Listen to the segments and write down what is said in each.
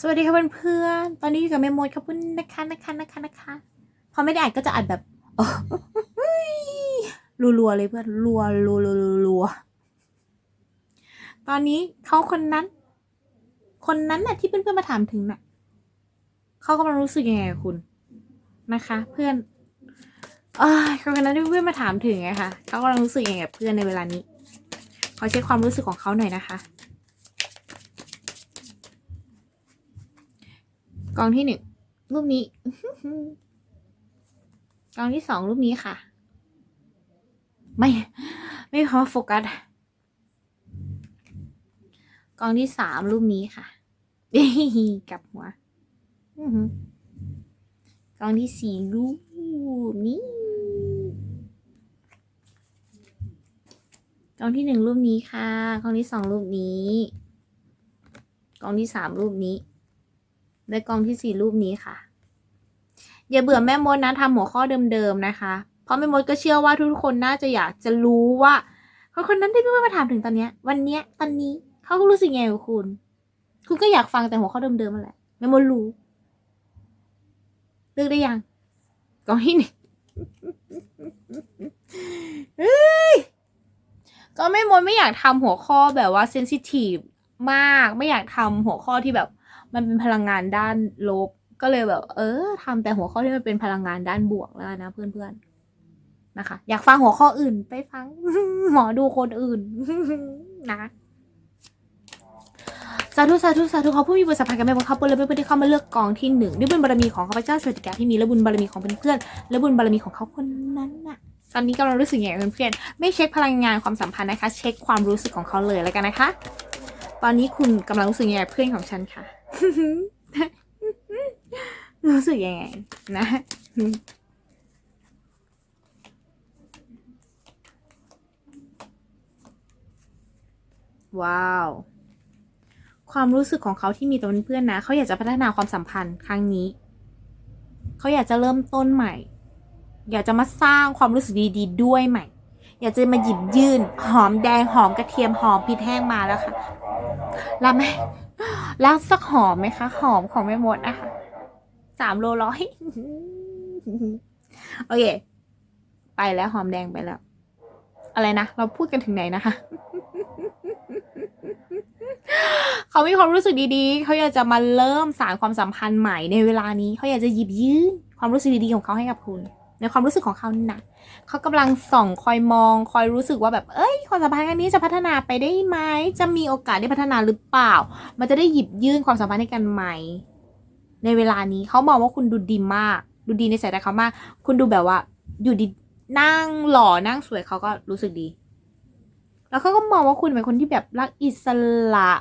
สวัสดีค่ะเพื่อนๆ ตอนนี้อยู่กับแม่มดขอบคุณนะคะนะคะนะคะนะคะ พอไม่ได้อัดก็จะอัดแบบรัวๆเลยเพื่อนรัวรัวรัวรัวตอนนี้เขาคนนั้น คนนั้นน่ะที่เพื่อนๆมาถามถึงน่ะเขากำลังรู้สึกยังไงคุณนะคะ เพื่อนเอ้ยคนนั้นที่เพื่อนมาถามถึงไงคะเขากำลังรู้สึกยังไงกับเพื่อนในเวลานี้ขอเช็คความรู้สึกของเขาหน่อยนะคะ กองที่หนึ่งรูปนี้ กองที่สองรูปนี้ค่ะ ไม่ ไม่พอโฟกัสกองที่สามรูปนี้ค่ะกลับหัวอื้อหือกองที่สี่รูปนี้กองที่หนึ่งรูปนี้ค่ะ กองที่สองรูปนี้ กองที่สามรูปนี้ และกองที่สี่รูปนี้ค่ะ อย่าเบื่อแม่มดนะทำหัวข้อเดิมๆนะคะ เพราะแม่มดก็เชื่อว่าทุกคนน่าจะอยากจะรู้ว่าคนคนนั้นที่พี่เพื่อนมาถามถึงตอนเนี้ย วันเนี้ยตอนนี้เขารู้สึกไงกับคุณ คุณก็อยากฟังแต่หัวข้อเดิมๆนั่นแหละแม่มดรู้เลือกได้ยังกองที่หนึ่งเฮ้ยก็แม่มดไม่อยากทำหัวข้อแบบว่าเซนซิทีฟมาก ไม่อยากทำหัวข้อที่แบบ มันเป็นพลังงานด้านลบ ก็เลยแบบ เออทำแต่หัวข้อที่มันเป็นพลังงานด้านบวกแล้วนนะเพื่อนๆนะคะ อยากฟังหัวข้ออื่นไปฟัง หมอดูคนอื่นนะสาธุสาธุสาธุเขาผู้มีบุญสัมพันธ์กันไม่บังคับเลยเพื่อนที่เข้ามาเลือกกองที่หนึ่งด้วยบุญบารมีของข้าพเจ้าชวติกาที่มีและบุญบารมีของเพื่อนๆและบุญบารมีของเขาคนนั้นน่ะ ตอนนี้กำลังรู้สึกอย่างไรเพื่อนๆไม่เช็คพลังงานความสัมพันธ์นะคะ เช็คความรู้สึกของเขาเลยแล้วกันนะคะ ตอนนี้คุณกำลังรู้สึกอยังไงเพื่อนของฉันค่ะ รู้สึกยังไงนะว้าว ความรู้สึกของเขาที่มีต่อเพื่อนๆนะ เขาอยากจะพัฒนาความสัมพันธ์ครั้งนี้ เขาอยากจะเริ่มต้นใหม่ อยากจะมาสร้างความรู้สึกดีๆด้วยใหม่ อยากจะมาหยิบยื่น หอมแดงหอมกระเทียมหอมพริกแห้งมาแล้วค่ะ รับไหมรับสักหอมไหมคะ หอมของแม่มดนะคะสามโลร้อยโอเค ไปแล้วหอมแดงไปแล้ว อะไรนะ เราพูดกันถึงไหนนะคะ เขามีความรู้สึกดีๆ เขาอยากจะมาเริ่มสารความสัมพันธ์ใหม่ในเวลานี้ เขาอยากจะหยิบยื่นความรู้สึกดีๆของเขาให้กับคุณ ในความรู้สึกของเขานะเขากำลังส่องคอยมอง คอยรู้สึกว่าแบบเอ้ยความสัมพันธ์ครั้งนี้จะพัฒนาไปได้ไหมจะมีโอกาสได้พัฒนาหรือเปล่า มันจะได้หยิบยื่นความสัมพันธ์ให้กันใหม ในเวลานี้เขามองว่าคุณดูดีมาก ดูดีในสายตาเขามาก คุณดูแบบว่า อยู่ดีนั่งหล่อนั่งสวยเขาก็รู้สึกดี แล้วเขาก็มองว่าคุณเป็นคนที่แบบรักอิสระ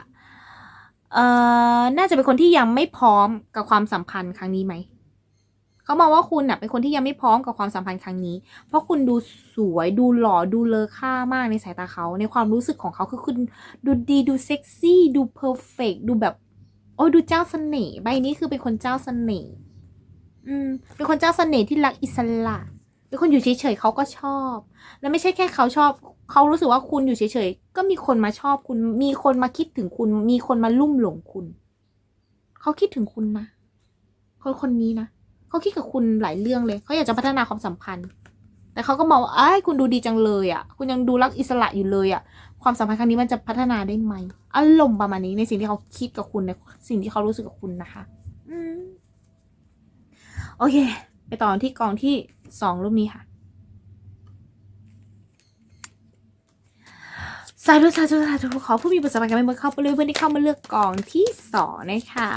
เอ่อน่าจะเป็นคนที่ยังไม่พร้อมกับความสัมพันธ์ครั้งนี้ไหม เขามองว่าคุณน่ะเป็นคนที่ยังไม่พร้อมกับความสัมพันธ์ครั้งนี้ เพราะคุณดูสวยดูหล่อดูเลอค่ามากในสายตาเขา ในความรู้สึกของเขาคือคุณดูดีดูเซ็กซี่ดูเพอร์เฟกดูแบบโอ้ดูเจ้าเสน่ห์ใบนี้คือเป็นคนเจ้าเสน่ห์อืมเป็นคนเจ้าเสน่ห์ที่รักอิสระเป็นคนอยู่เฉยๆเขาก็ชอบ แล้วไม่ใช่แค่เขาชอบ เขารู้สึกว่าคุณอยู่เฉยๆก็มีคนมาชอบคุณ มีคนมาคิดถึงคุณ มีคนมาลุ่มหลงคุณ เขาคิดถึงคุณนะคนคนนี้นะ เขาคิดกับคุณหลายเรื่องเลย เขาอยากจะพัฒนาความสัมพันธ์ แต่เขาก็มองว่าไอ้คุณดูดีจังเลยอะ่ะ คุณยังดูรักอิสระอยู่เลยอะ่ะ ความสัมพันธ์ครั้งนี้มันจะพัฒนาได้ไหม อารมณ์ประมาณนี้ในสิ่งที่เขาคิดกับคุณในสิ่งที่เขารู้สึกกับคุณนะคะ อืม โอเค ไปต่อที่กองที่สองรูปนี้ค่ะสาธุสาธุสาธุขอผู้มีบุญสัมพันธ์กันไม่เมื่อเข้าไปเลยเพื่อนที่เข้ามาเลือกกองที่สองนะคะ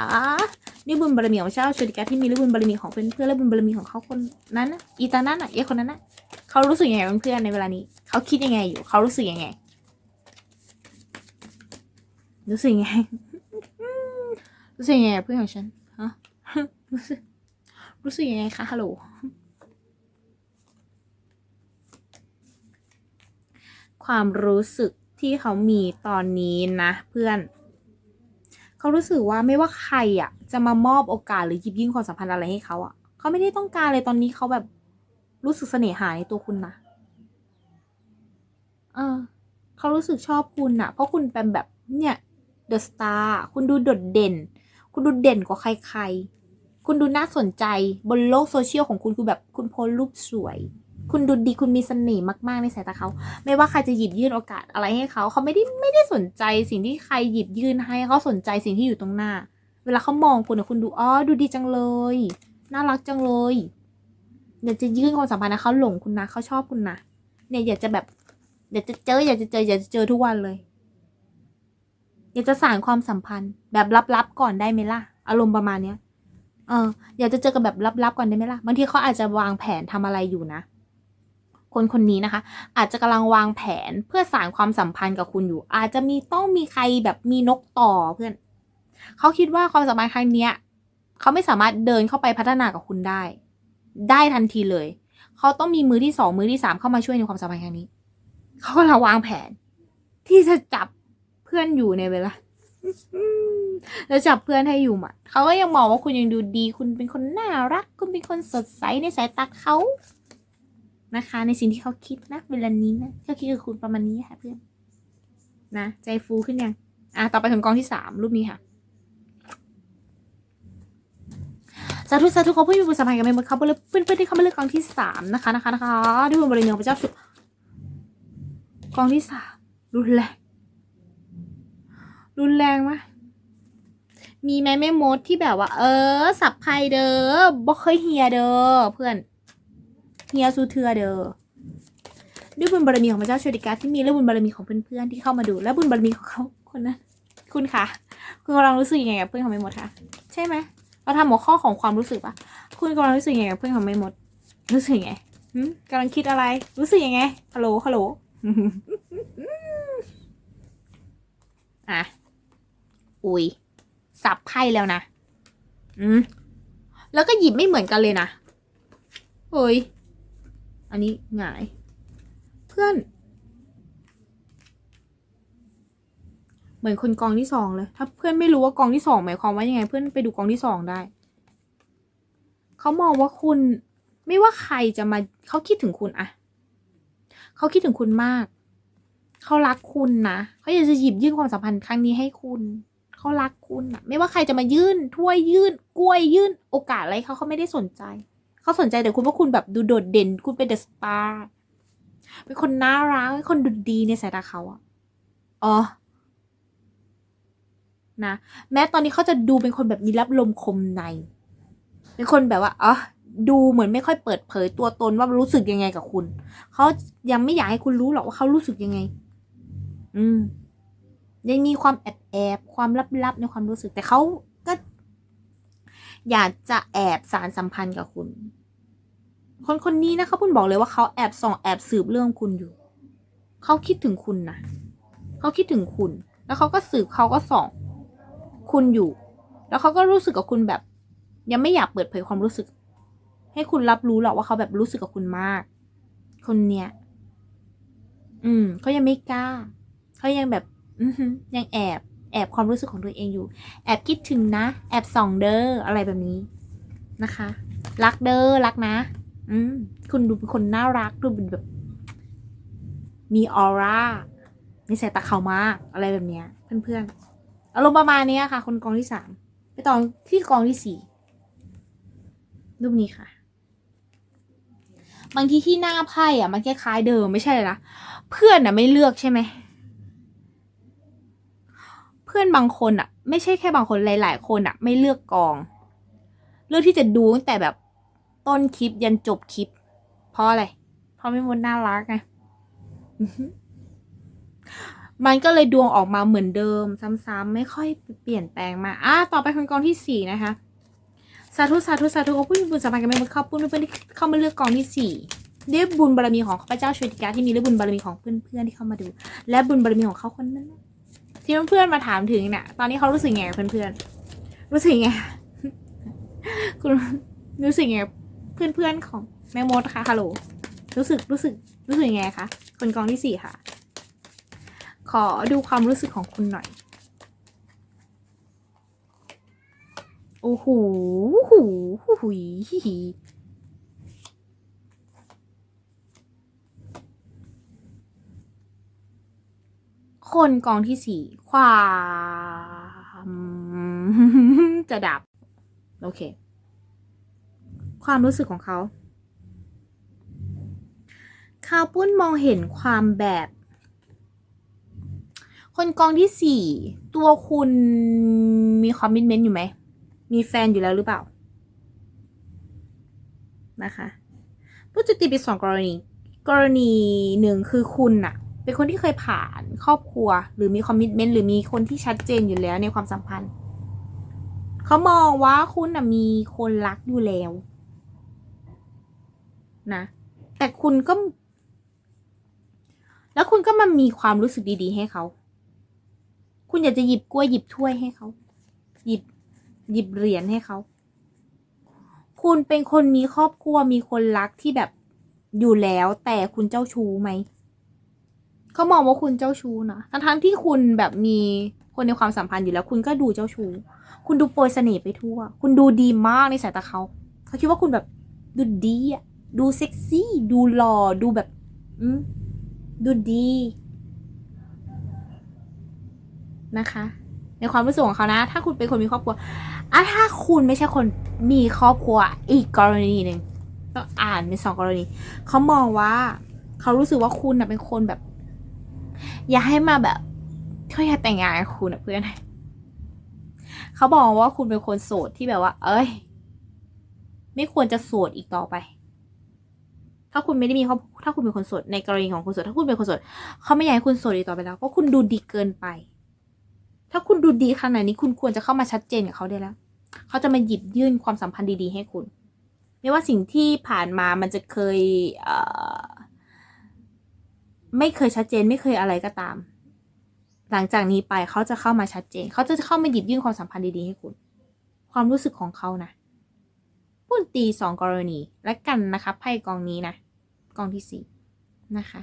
นี่บุญบารมีของเจ้าชวดิกาที่มีและบุญบารมีของเพื่อนเพื่อนและบุญบารมีของเขาคนนั้นนะอีตานั้นอะเอ้คนนั้นน่ะเขารู้สึกยังไงกับเพื่อนในเวลานี้ เขาคิดยังไงอยู่ เขารู้สึกยังไง รู้สึกยังไง รู้สึกยังไงเพื่อนของฉันฮะรู้สึกรู้สึกยังไงคะฮัลโหลความรู้สึกที่เขามีตอนนี้นะเพื่อน เขารู้สึกว่าไม่ว่าใครอะ จะมามอบโอกาสหรือหยิบยื่นความสัมพันธ์อะไรให้เขาอะเขาไม่ได้ต้องการเลยตอนนี้เขาแบบรู้สึกเสน่หาในตัวคุณนะเออเขารู้สึกชอบคุณอะ เพราะคุณเป็นแบบเนี่ยเดอะสตาร์คุณดูโดดเด่น คุณดูเด่นกว่าใครๆ คุณดูน่าสนใจบนโลกโซเชียลของคุณคือแบบคุณโพสรูปสวย คุณดูดีคุณมีเสน่ห์มาก ๆ ในสายตาเขา ไม่ว่าใครจะหยิบยื่นโอกาสอะไรให้เขา เขาไม่ได้ไม่ได้สนใจสิ่งที่ใครหยิบยื่นให้เขาสนใจสิ่งที่อยู่ตรงหน้า เวลาเขามองคุณอะคุณดูอ๋อดูดีจังเลย น่ารักจังเลยอยากจะยื่นความสัมพันธ์นะเขาหลงคุณนะเขาชอบคุณนะเนี่ยอยากจะแบบอยากจะเจออยากจะเจออยากจะเจอทุกวันเลย อยากจะสานความสัมพันธ์ แบบลับๆก่อนได้ไหมล่ะ อารมณ์ประมาณเนี้ยเอออยากจะเจอกันแบบลับๆก่อนได้ไหมล่ะบางทีเขาอาจจะวางแผนทำอะไรอยู่นะ คนคนนี้นะคะ อาจจะกำลังวางแผนเพื่อสานความสัมพันธ์กับคุณอยู่ อาจจะมีต้องมีใครแบบมีนกต่อเพื่อนเขาคิดว่าความสัมพันธ์ครั้งเนี้ยเขาไม่สามารถเดินเข้าไปพัฒนากับคุณได้ ได้ทันทีเลย เขาต้องมีมือที่สองมือที่สามเข้ามาช่วยในความสัมพันธ์ครั้งนี้ เขากำลังวางแผน ที่จะจับเพื่อนอยู่ในเวลาแล้วจับเพื่อนให้อยู่หมัดเขาก็ยังมองว่าคุณยังดูดี คุณเป็นคนน่ารัก คุณเป็นคนสดใสในสายตาเขา นะคะ ในสิ่งที่เขาคิดนะเวลานี้นะเขาคิดกับคุณประมาณนี้ค่ะเพื่อนนะใจฟูขึ้นยังอะต่อไปถึงกองที่สามรูปนี้ค่ะสาธุสาธุขอผู้มีบุญสัมพันธ์กับเมมเบอร์เขาเพื่อนเพื่อนที่เขามาเลือกกองที่สามนะคะนะคะนะคะด้วยบุญบรมีของพระเจ้าชุกองที่สามรุนแรงรุนแรงมากมีไหมแม่มดที่แบบว่า เออ สับไพ่เด้อบ่เคยเฮียเด้อเพื่อน เฮียสูเทือเด้อด้วยบุญบารมีของพระเจ้าโชติกาที่มีและบุญบารมีของเพื่อนๆที่เข้ามาดู และบุญบารมีของเขาคนนั้นคุณคะคุณกำลังรู้สึกยังไงกับเพื่อนของแม่หมดคะใช่ไหมเราทำหัวข้อของความรู้สึกปะคุณกำลังรู้สึกยังไงกับเพื่อนของไม่หมด รู้สึกยังไงกำลังคิดอะไร รู้สึกยังไงฮัลโหลฮัลโหลอะอุ้ยสับไพ่แล้วนะ อืม แล้วก็หยิบไม่เหมือนกันเลยนะเฮ้ย อันนี้หงาย เพื่อน เหมือนคนกองที่สองเลย ถ้าเพื่อนไม่รู้ว่ากองที่สองหมายความว่ายังไง เพื่อนไปดูกองที่สองได้ เขามองว่าคุณไม่ว่าใครจะมาเขาคิดถึงคุณอะเขาคิดถึงคุณมาก เขารักคุณนะเขาอยากจะหยิบยื่นความสัมพันธ์ครั้งนี้ให้คุณเขารักคุณอะไม่ว่าใครจะมายื่นถ้วยยื่น กล้วยยื่น โอกาสอะไรเขาเขาไม่ได้สนใจ เขาสนใจแต่คุณว่าคุณแบบดูโดดเด่น คุณเป็นเดอะสตาร์เป็นคนน่ารักเป็นคนดูดีในสายตาเขาอะอ๋อนะแม้ตอนนี้เขาจะดูเป็นคนแบบมีรับลมคมใน เป็นคนแบบว่าอ๋อดูเหมือนไม่ค่อยเปิดเผยตัวตนว่ารู้สึกยังไงกับคุณเขายังไม่อยากให้คุณรู้หรอกว่าเขารู้สึกยังไง อืมยังมีความแอบแอบความลับๆในความรู้สึกแต่เขา อยากจะแอบสารสัมพันธ์กับคุณ คนคนนี้นะเขาพูดบอกเลยว่าเขาแอบส่องแอบสืบเรื่องคุณอยู่ เขาคิดถึงคุณนะเขาคิดถึงคุณ แล้วเขาก็สืบเขาก็ส่องคุณอยู่ แล้วเขาก็รู้สึกกับคุณแบบ ยังไม่อยากเปิดเผยความรู้สึก ให้คุณรับรู้หรอกว่าเขาแบบรู้สึกกับคุณมาก คนเนี้ยอืมเขายังไม่กล้าเขายังแบบ อืยังแอบ แอบความรู้สึกของตัวเองอยู่ แอบคิดถึงนะ แอบส่องเด้ออะไรแบบนี้นะคะ รักเด้อรักนะ อืมคุณดูเป็นคนน่ารักดูเป็นแบบ มีออร่านิสัยตาเขามากอะไรแบบเนี้ย เพื่อนๆอารมณ์ประมาณนี้ค่ะ คนกองที่สามไปต่อที่กองที่สี่รูปนี้ค่ะ บางทีที่หน้าไพ่อะ มันคล้ายๆเดิมไม่ใช่ลยนะเพื่อนอะไม่เลือกใช่ไหม พื่อนบางคนอะไม่ใช่แค่บางคนหลาย ๆ คนอะไม่เลือกกอง เลือกที่จะดูตั้งแต่แบบต้นคลิปยันจบคลิป เพราะอะไรเพราะไม่มดน่ารักไงมันก็เลยดวงออกมาเหมือนเดิม ซ้ำๆไม่ค่อยเปลี่ยนแปลงมาอะต่อไปคนกองที่สี่นะคะสาธุสาธุสาธุขอบคุณบุญสัมพันธ์กันไม่หมดขอบคุณเพื่อนๆที่เข้ามาเลือกกองที่สี่ด้วยบุญบารมีของข้าพเจ้าชวยติกาที่มีและบุญบารมีของเพื่อนๆที่เข้ามาดู และบุญบารมีของเขาคนนั้น ที่เพื่อนๆมาถามถึงเนี่ย ตอนนี้เขารู้สึกไงกับเพื่อนๆ รู้สึกไง คุณรู้สึกไงกับเพื่อนๆของแม่มดคะฮัลโหล รู้สึกรู้สึกรู้สึกไงคะคนกองที่สี่ค่ะ ขอดูความรู้สึกของคุณหน่อย โอ้โหหูหูหุยฮิฮิ คนกองที่สี่ความจะดับ โอเค ความรู้สึกของเขาข้าปุ้นมองเห็นความแบบ คนกองที่สี่ตัวคุณมีคอมมิชเมนต์อยู่ไหม มีแฟนอยู่แล้วหรือเปล่า นะคะก็จะตีเป็นสองกรณี กรณีหนึ่งคือคุณน่ะ เป็นคนที่เคยผ่านครอบครัว หรือมีคอมมิชเมนต์หรือมีคนที่ชัดเจนอยู่แล้วในความสัมพันธ์ เขามองว่าคุณนะมีคนรักอยู่แล้วนะ แต่คุณก็ แล้วคุณก็มามีความรู้สึกดี ๆ ให้เขา คุณอยากจะหยิบกล้วยหยิบถ้วยให้เขา หยิบหยิบเหรียญให้เขา คุณเป็นคนมีครอบครัวมีคนรักที่แบบอยู่แล้วแต่คุณเจ้าชู้ไหม เขามองว่าคุณเจ้าชู้นะทั้งทั้งที่คุณแบบมีคนในความสัมพันธ์อยู่แล้ว คุณก็ดูเจ้าชู้ คุณดูโปรยเสน่ห์ไปทั่ว คุณดูดีมากในสายตาเขา เขาคิดว่าคุณแบบดูดีอะดูเซ็กซี่ ดูหล่อ ดูแบบ อืมดูดี นะคะ ในความรู้สึกของเขานะ ถ้าคุณเป็นคนมีครอบครัวอะถ้าคุณไม่ใช่คนมีครอบครัว อีกกรณีหนึ่งก็อ่านเป็นสองกรณี เขามองว่า เขารู้สึกว่าคุณนะเป็นคนแบบ อย่าให้มาแบบเขาอยากแต่งงานกับคุณนะเพื่อน เขาบอกว่าคุณเป็นคนโสดที่แบบว่า เอ้ย ไม่ควรจะโสดอีกต่อไป ถ้าคุณไม่ได้มีครอบถ้าคุณเป็นคนโสดในกรณีของคุณโสดถ้าคุณเป็นคนโสดเขาไม่อยากให้คุณโสดอีกต่อไปแล้วเพราะคุณดูดีเกินไป ถ้าคุณดูดีขนาดนี้คุณควรจะเข้ามาชัดเจนกับเขาได้แล้วเขาจะมาหยิบยื่นความสัมพันธ์ดีๆ ให้คุณ ไม่ว่าสิ่งที่ผ่านมามันจะเคยเอ่อ ไม่เคยชัดเจนไม่เคยอะไรก็ตาม หลังจากนี้ไปเขาจะเข้ามาชัดเจน เขาจะเข้ามาหยิบยื่นความสัมพันธ์ดีๆให้คุณ ความรู้สึกของเขานะพูดตีสองกรณีและกันนะคะไพ่กองนี้นะกองที่สี่นะคะ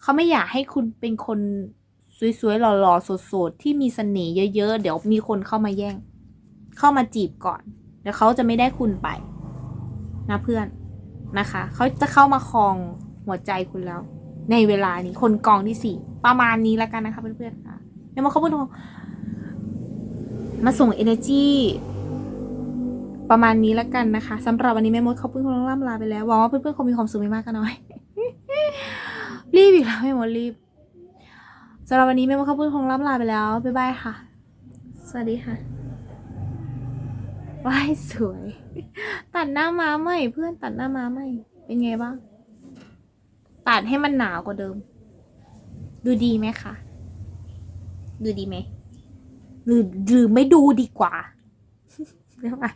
เขาไม่อยากให้คุณเป็นคนสวยๆหล่อๆโสดๆที่มีเสน่ห์เยอะๆ เดี๋ยวมีคนเข้ามาแย่ง เข้ามาจีบก่อน เดี๋ยวเขาจะไม่ได้คุณไป นะเพื่อนนะคะ เขาจะเข้ามาครองหัวใจคุณแล้ว ในเวลานี้คนกองที่สี่ประมาณนี้แล้วกันนะคะเพื่อนๆค่ะเดี๋ยวมาเขาพูดมาส่ง energy ประมาณนี้แล้วกันนะคะสำหรับวันนี้แม่มดเขาเพิ่งคงล่ำลาไปแล้วหวังว่าเพื่อนๆคงมีความสุขไม่มากก็น้อย รีบอีกแล้วแม่มดรีบสำหรับวันนี้แม่มดเขาเพิ่งคงล่ำลาไปแล้วบ๊ายบายค่ะ สวัสดีค่ะว้ายสวย ตัดหน้าม้าใหม่เพื่อนตัดหน้าม้าใหม่เป็นไงบ้าง ตัดให้มันหนาวกว่าเดิม ดูดีไหมคะ ดูดีไหม หรือหรือไม่ดูดีกว่า ได้ไหม